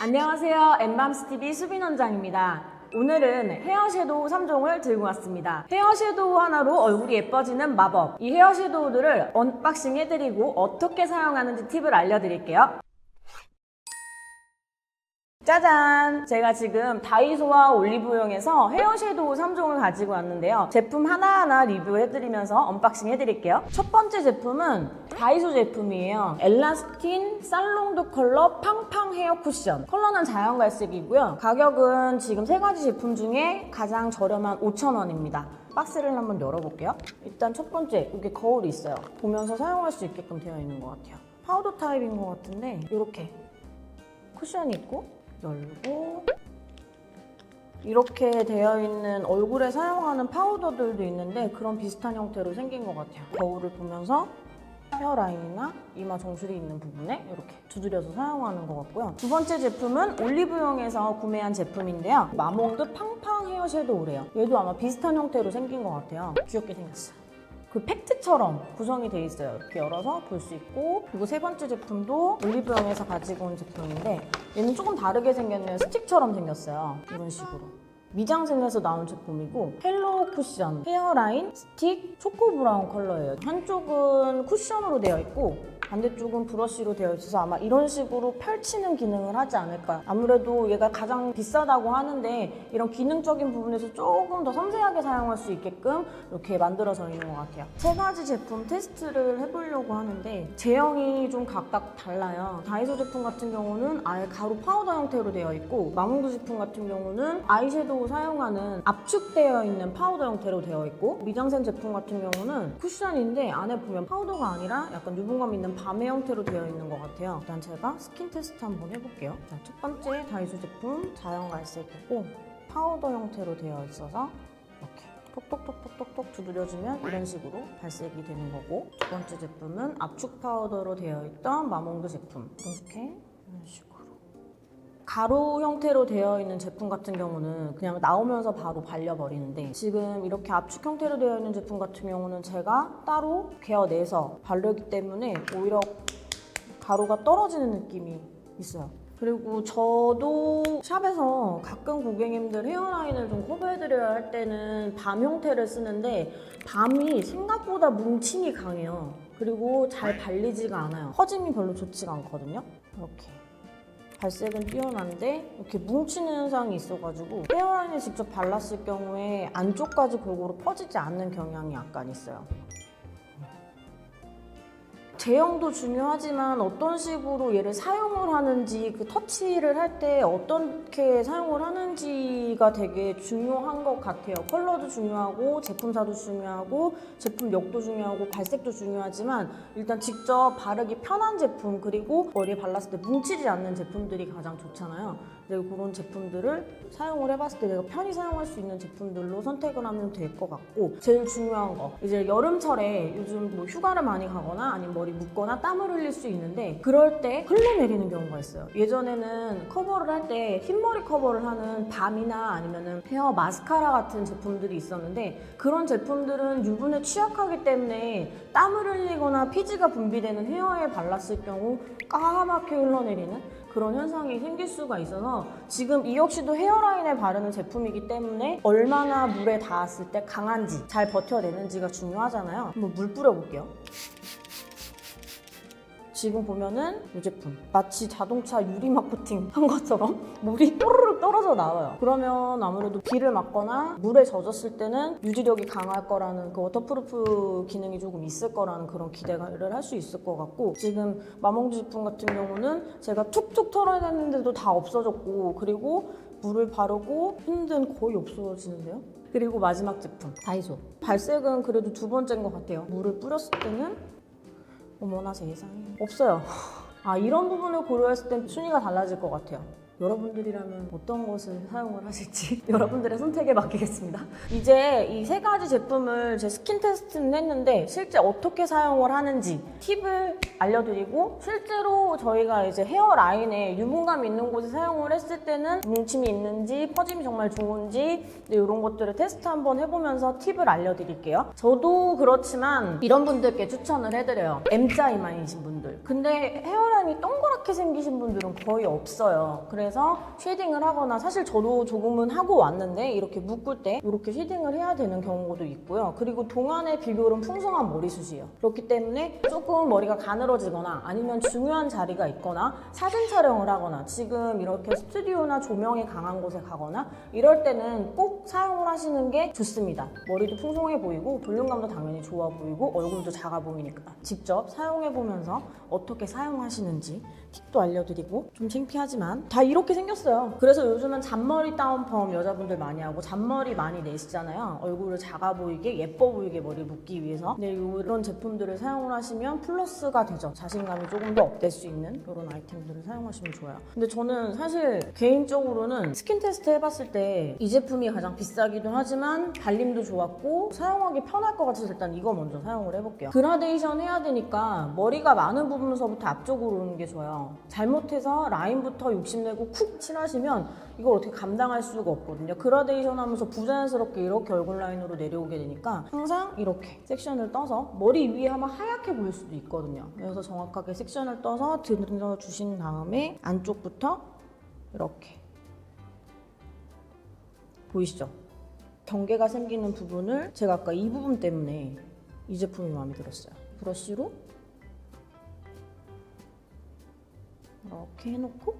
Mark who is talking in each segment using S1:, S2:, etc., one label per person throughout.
S1: 안녕하세요. 엠밤스TV 수빈 원장입니다. 오늘은 헤어 섀도우 3종을 들고 왔습니다. 헤어 섀도우 하나로 얼굴이 예뻐지는 마법. 이 헤어 섀도우들을 언박싱 해드리고 어떻게 사용하는지 팁을 알려드릴게요. 짜잔! 제가 지금 다이소와 올리브영에서 헤어 섀도우 3종을 가지고 왔는데요. 제품 하나하나 리뷰해드리면서 언박싱 해드릴게요. 첫 번째 제품은 다이소 제품이에요. 엘라스틴 살롱드 컬러 팡팡 헤어 쿠션. 컬러는 자연 갈색이고요. 가격은 지금 세 가지 제품 중에 가장 저렴한 5,000원입니다. 박스를 한번 열어볼게요. 일단 첫 번째, 여기 거울이 있어요. 보면서 사용할 수 있게끔 되어 있는 것 같아요. 파우더 타입인 것 같은데, 이렇게 쿠션이 있고 열고 이렇게 되어 있는 얼굴에 사용하는 파우더들도 있는데 그런 비슷한 형태로 생긴 것 같아요. 거울을 보면서 헤어라인이나 이마 정수리 있는 부분에 이렇게 두드려서 사용하는 것 같고요. 두 번째 제품은 올리브영에서 구매한 제품인데요. 마몽드 팡팡 헤어 섀도우래요. 얘도 아마 비슷한 형태로 생긴 것 같아요. 귀엽게 생겼어요. 그 팩트처럼 구성이 돼 있어요. 이렇게 열어서 볼 수 있고 그리고 세 번째 제품도 올리브영에서 가지고 온 제품인데 얘는 조금 다르게 생겼네요. 스틱처럼 생겼어요. 이런 식으로. 미장센에서 나온 제품이고 헬로우 쿠션, 헤어라인, 스틱, 초코 브라운 컬러예요. 한쪽은 쿠션으로 되어 있고 반대쪽은 브러쉬로 되어 있어서 아마 이런 식으로 펼치는 기능을 하지 않을까. 아무래도 얘가 가장 비싸다고 하는데 이런 기능적인 부분에서 조금 더 섬세하게 사용할 수 있게끔 이렇게 만들어져 있는 것 같아요. 세 가지 제품 테스트를 해보려고 하는데 제형이 좀 각각 달라요. 다이소 제품 같은 경우는 아예 가루 파우더 형태로 되어 있고 마몽드 제품 같은 경우는 아이섀도우 사용하는 압축되어 있는 파우더 형태로 되어 있고 미장센 제품 같은 경우는 쿠션인데 안에 보면 파우더가 아니라 약간 유분감 있는 밤의 형태로 되어 있는 것 같아요. 일단 제가 스킨 테스트 한번 해볼게요. 자, 첫 번째 다이소 제품 자연갈색이고 파우더 형태로 되어 있어서 이렇게 톡톡톡톡톡톡 두드려주면 이런 식으로 발색이 되는 거고 두 번째 제품은 압축 파우더로 되어 있던 마몽드 제품 이렇게 이런 식으로 가루 형태로 되어 있는 제품 같은 경우는 그냥 나오면서 바로 발려버리는데 지금 이렇게 압축 형태로 되어 있는 제품 같은 경우는 제가 따로 개어내서 바르기 때문에 오히려 가루가 떨어지는 느낌이 있어요. 그리고 저도 샵에서 가끔 고객님들 헤어라인을 좀 커버해드려야 할 때는 밤 형태를 쓰는데 밤이 생각보다 뭉침이 강해요. 그리고 잘 발리지가 않아요. 퍼짐이 별로 좋지가 않거든요. 이렇게. 발색은 뛰어난데 이렇게 뭉치는 현상이 있어가지고 헤어라인을 직접 발랐을 경우에 안쪽까지 골고루 퍼지지 않는 경향이 약간 있어요. 제형도 중요하지만 어떤 식으로 얘를 사용을 하는지 그 터치를 할 때 어떻게 사용을 하는지가 되게 중요한 것 같아요. 컬러도 중요하고 제품사도 중요하고 제품력도 중요하고 발색도 중요하지만 일단 직접 바르기 편한 제품 그리고 머리에 발랐을 때 뭉치지 않는 제품들이 가장 좋잖아요. 그래서 그런 제품들을 사용을 해봤을 때 내가 편히 사용할 수 있는 제품들로 선택을 하면 될 것 같고 제일 중요한 거 이제 여름철에 요즘 뭐 휴가를 많이 가거나 아니면 머리 묶거나 땀을 흘릴 수 있는데 그럴 때 흘러내리는 경우가 있어요. 예전에는 커버를 할 때 흰머리 커버를 하는 밤이나 아니면은 헤어 마스카라 같은 제품들이 있었는데 그런 제품들은 유분에 취약하기 때문에 땀을 흘리거나 피지가 분비되는 헤어에 발랐을 경우 까맣게 흘러내리는 그런 현상이 생길 수가 있어서 지금 이 역시도 헤어라인에 바르는 제품이기 때문에 얼마나 물에 닿았을 때 강한지 잘 버텨내는지가 중요하잖아요. 한번 물 뿌려볼게요. 지금 보면은 이 제품. 마치 자동차 유리막 코팅 한 것처럼 물이 또르륵 떨어져 나와요. 그러면 아무래도 비를 맞거나 물에 젖었을 때는 유지력이 강할 거라는 그 워터프루프 기능이 조금 있을 거라는 그런 기대를 할 수 있을 것 같고 지금 마몽드 제품 같은 경우는 제가 툭툭 털어냈는데도 다 없어졌고 그리고 물을 바르고 흔든 거의 없어지는데요? 그리고 마지막 제품 다이소. 발색은 그래도 두 번째인 것 같아요. 물을 뿌렸을 때는 어머나 세상에. 없어요. 아 이런 부분을 고려했을 땐 순위가 달라질 것 같아요 여러분들이라면 어떤 것을 사용을 하실지 여러분들의 선택에 맡기겠습니다. 이제 이 세 가지 제품을 제 스킨 테스트는 했는데 실제 어떻게 사용을 하는지 팁을 알려드리고 실제로 저희가 이제 헤어 라인에 유분감 있는 곳에 사용을 했을 때는 뭉침이 있는지 퍼짐이 정말 좋은지 이런 것들을 테스트 한번 해보면서 팁을 알려드릴게요. 저도 그렇지만 이런 분들께 추천을 해드려요. M자 이마이신 분들 근데 헤어라인이 동그랗게 생기신 분들은 거의 없어요. 그래서 쉐딩을 하거나 사실 저도 조금은 하고 왔는데 이렇게 묶을 때 이렇게 쉐딩을 해야 되는 경우도 있고요. 그리고 동안의 비결은 풍성한 머리숱이에요. 그렇기 때문에 조금 머리가 가늘어지거나 아니면 중요한 자리가 있거나 사진 촬영을 하거나 지금 이렇게 스튜디오나 조명이 강한 곳에 가거나 이럴 때는 꼭 사용을 하시는 게 좋습니다. 머리도 풍성해 보이고 볼륨감도 당연히 좋아 보이고 얼굴도 작아 보이니까 직접 사용해 보면서 어떻게 사용하시는지 팁도 알려드리고 좀 창피하지만 다 이렇게 생겼어요. 그래서 요즘은 잔머리 다운펌 여자분들 많이 하고 잔머리 많이 내시잖아요. 얼굴을 작아 보이게 예뻐 보이게 머리 묶기 위해서. 네 이런 제품들을 사용을 하시면 플러스가 되죠. 자신감이 조금 더 업될 수 있는 이런 아이템들을 사용하시면 좋아요. 근데 저는 사실 개인적으로는 스킨 테스트 해봤을 때 이 제품이 가장 비싸기도 하지만 발림도 좋았고 사용하기 편할 것 같아서 일단 이거 먼저 사용을 해볼게요. 그라데이션 해야 되니까 머리가 많은 부분서부터 앞쪽으로 오는 게 좋아 요 잘못해서 라인부터 욕심내고 쿡 칠하시면 이걸 어떻게 감당할 수가 없거든요 그라데이션 하면서 부자연스럽게 이렇게 얼굴 라인으로 내려오게 되니까 항상 이렇게 섹션을 떠서 머리 위에 하면 하얗게 보일 수도 있거든요 그래서 정확하게 섹션을 떠서 들어 주신 다음에 안쪽부터 이렇게 보이시죠? 경계가 생기는 부분을 제가 아까 이 부분 때문에 이 제품이 마음에 들었어요. 브러쉬로 이렇게 해놓고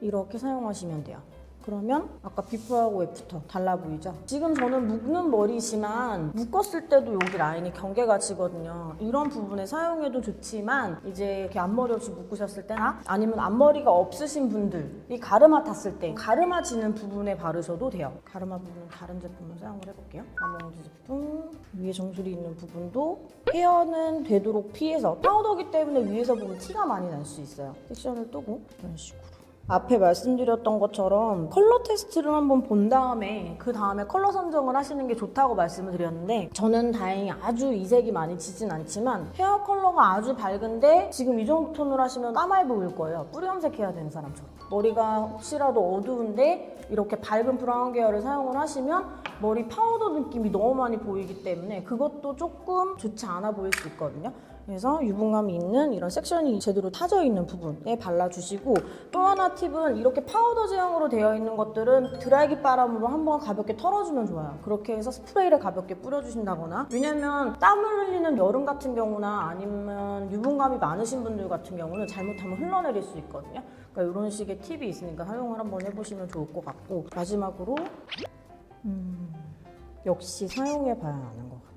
S1: 이렇게 사용하시면 돼요. 그러면 아까 비포하고 애프터 달라 보이죠? 지금 저는 묶는 머리지만 묶었을 때도 여기 라인이 경계가 지거든요. 이런 부분에 사용해도 좋지만 이제 이렇게 앞머리 없이 묶으셨을 때나 아니면 앞머리가 없으신 분들이 가르마 탔을 때 가르마 지는 부분에 바르셔도 돼요. 가르마 부분은 다른 제품을 사용을 해볼게요. 아몬드 제품 위에 정수리 있는 부분도 헤어는 되도록 피해서 파우더기 때문에 위에서 보면 티가 많이 날 수 있어요. 섹션을 뜨고 이런 식으로. 앞에 말씀드렸던 것처럼 컬러 테스트를 한번 본 다음에 그 다음에 컬러 선정을 하시는 게 좋다고 말씀을 드렸는데 저는 다행히 아주 이색이 많이 지진 않지만 헤어 컬러가 아주 밝은데 지금 이 정도 톤으로 하시면 까마해 보일 거예요. 뿌리 염색해야 되는 사람처럼. 머리가 혹시라도 어두운데 이렇게 밝은 브라운 계열을 사용을 하시면 머리 파우더 느낌이 너무 많이 보이기 때문에 그것도 조금 좋지 않아 보일 수 있거든요 그래서 유분감이 있는 이런 섹션이 제대로 타져 있는 부분에 발라주시고 또 하나 팁은 이렇게 파우더 제형으로 되어 있는 것들은 드라이기 바람으로 한번 가볍게 털어주면 좋아요. 그렇게 해서 스프레이를 가볍게 뿌려주신다거나 왜냐면 땀을 흘리는 여름 같은 경우나 아니면 유분감이 많으신 분들 같은 경우는 잘못하면 흘러내릴 수 있거든요. 그러니까 이런 식의 팁이 있으니까 활용을 한번 해보시면 좋을 것 같고 마지막으로 음, 역시 사용해봐야 아는 것 같아요.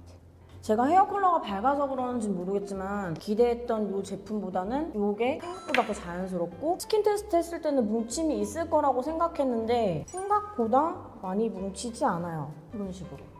S1: 제가 헤어 컬러가 밝아서 그런지 모르겠지만 기대했던 이 제품보다는 이게 생각보다 더 자연스럽고 스킨 테스트 했을 때는 뭉침이 있을 거라고 생각했는데 생각보다 많이 뭉치지 않아요. 이런 식으로.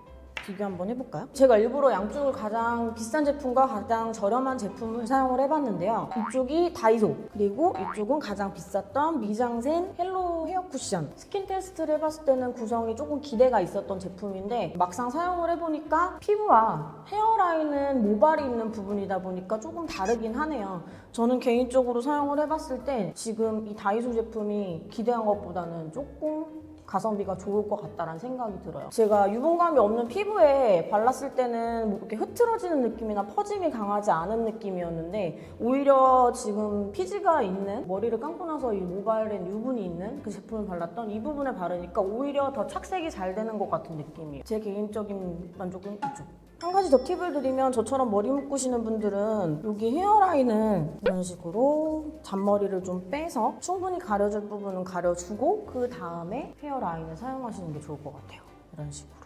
S1: 비교 한번 해볼까요? 제가 일부러 양쪽을 가장 비싼 제품과 가장 저렴한 제품을 사용을 해봤는데요. 이쪽이 다이소, 그리고 이쪽은 가장 비쌌던 미장센 헬로 헤어 쿠션. 스킨 테스트를 해봤을 때는 구성이 조금 기대가 있었던 제품인데 막상 사용을 해보니까 피부와 헤어라인은 모발이 있는 부분이다 보니까 조금 다르긴 하네요. 저는 개인적으로 사용을 해봤을 때 지금 이 다이소 제품이 기대한 것보다는 조금 가성비가 좋을 것 같다라는 생각이 들어요. 제가 유분감이 없는 피부에 발랐을 때는 뭐 이렇게 흐트러지는 느낌이나 퍼짐이 강하지 않은 느낌이었는데 오히려 지금 피지가 있는 머리를 감고 나서 이 모발엔 유분이 있는 그 제품을 발랐던 이 부분에 바르니까 오히려 더 착색이 잘 되는 것 같은 느낌이에요. 제 개인적인 만족은 이쪽. 한 가지 더 팁을 드리면 저처럼 머리 묶으시는 분들은 여기 헤어라인은 이런 식으로 잔머리를 좀 빼서 충분히 가려줄 부분은 가려주고 그 다음에 헤어라인을 사용하시는 게 좋을 것 같아요. 이런 식으로.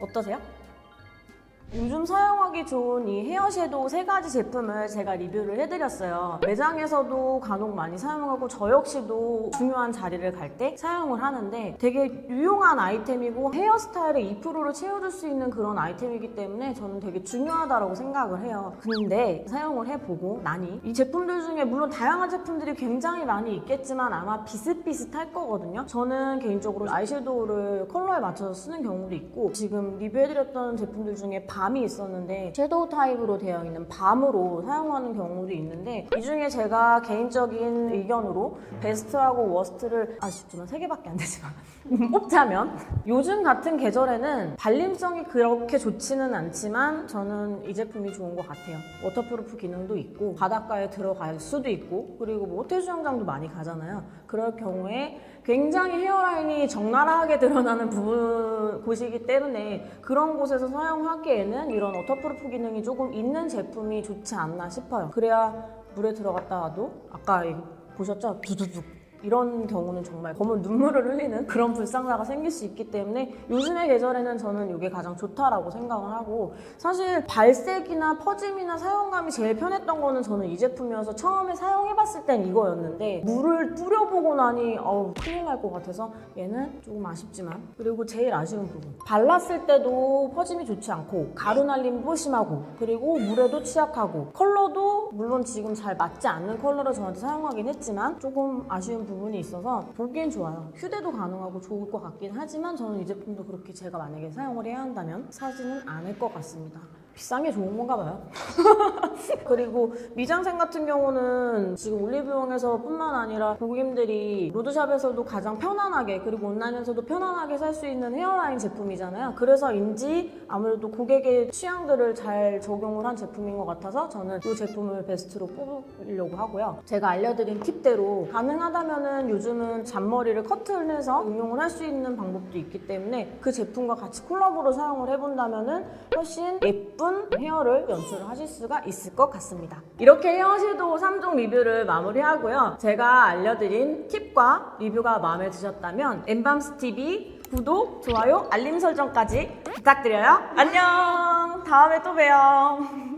S1: 어떠세요? 요즘 사용하기 좋은 이 헤어 섀도우 세 가지 제품을 제가 리뷰를 해드렸어요. 매장에서도 간혹 많이 사용하고 저 역시도 중요한 자리를 갈 때 사용을 하는데 되게 유용한 아이템이고 헤어스타일의 2%를 채워줄 수 있는 그런 아이템이기 때문에 저는 되게 중요하다고 생각을 해요. 근데 사용을 해보고 나니 이 제품들 중에 물론 다양한 제품들이 굉장히 많이 있겠지만 아마 비슷비슷할 거거든요. 저는 개인적으로 아이섀도우를 컬러에 맞춰서 쓰는 경우도 있고 지금 리뷰해드렸던 제품들 중에 반 밤이 있었는데 섀도우 타입으로 되어 있는 밤으로 사용하는 경우도 있는데 이 중에 제가 개인적인 의견으로 베스트하고 워스트를 아쉽지만 세 개밖에 안 되지만 뽑자면 요즘 같은 계절에는 발림성이 그렇게 좋지는 않지만 저는 이 제품이 좋은 것 같아요. 워터프루프 기능도 있고 바닷가에 들어갈 수도 있고 그리고 뭐 호텔 수영장도 많이 가잖아요. 그럴 경우에 굉장히 헤어라인이 적나라하게 드러나는 부분 곳이기 때문에 그런 곳에서 사용하기에는 이런 워터프루프 기능이 조금 있는 제품이 좋지 않나 싶어요. 그래야 물에 들어갔다 와도 아까 보셨죠? 두두둑 이런 경우는 정말 검은 눈물을 흘리는 그런 불상사가 생길 수 있기 때문에 요즘의 계절에는 저는 이게 가장 좋다라고 생각을 하고 사실 발색이나 퍼짐이나 사용감이 제일 편했던 거는 저는 이 제품이어서 처음에 사용해봤을 땐 이거였는데 물을 뿌려보고 나니 어우 큰일 날 것 같아서 얘는 조금 아쉽지만 그리고 제일 아쉬운 부분. 발랐을 때도 퍼짐이 좋지 않고 가루 날림도 심하고 그리고 물에도 취약하고 컬러도 물론 지금 잘 맞지 않는 컬러를 저한테 사용하긴 했지만 조금 아쉬운 부분 이 있어서 보기엔 좋아요. 휴대도 가능하고 좋을 것 같긴 하지만 저는 이 제품도 그렇게 제가 만약에 사용을 해야 한다면 사지는 않을 것 같습니다. 비싼 게 좋은 건가 봐요. 그리고 미장센 같은 경우는 지금 올리브영에서 뿐만 아니라 고객님들이 로드샵에서도 가장 편안하게 그리고 온라인에서도 편안하게 살 수 있는 헤어라인 제품이잖아요. 그래서인지 아무래도 고객의 취향들을 잘 적용을 한 제품인 것 같아서 저는 이 제품을 베스트로 뽑으려고 하고요. 제가 알려드린 팁대로 가능하다면은 요즘은 잔머리를 커트를 해서 응용을 할 수 있는 방법도 있기 때문에 그 제품과 같이 콜라보로 사용을 해본다면은 훨씬 예쁜 헤어를 연출을 하실 수가 있을 것 같습니다. 이렇게 헤어 섀도우 3종 리뷰를 마무리하고요. 제가 알려드린 팁과 리뷰가 마음에 드셨다면 엠밤스 TV 구독, 좋아요, 알림 설정까지 부탁드려요. 안녕! 다음에 또 봬요.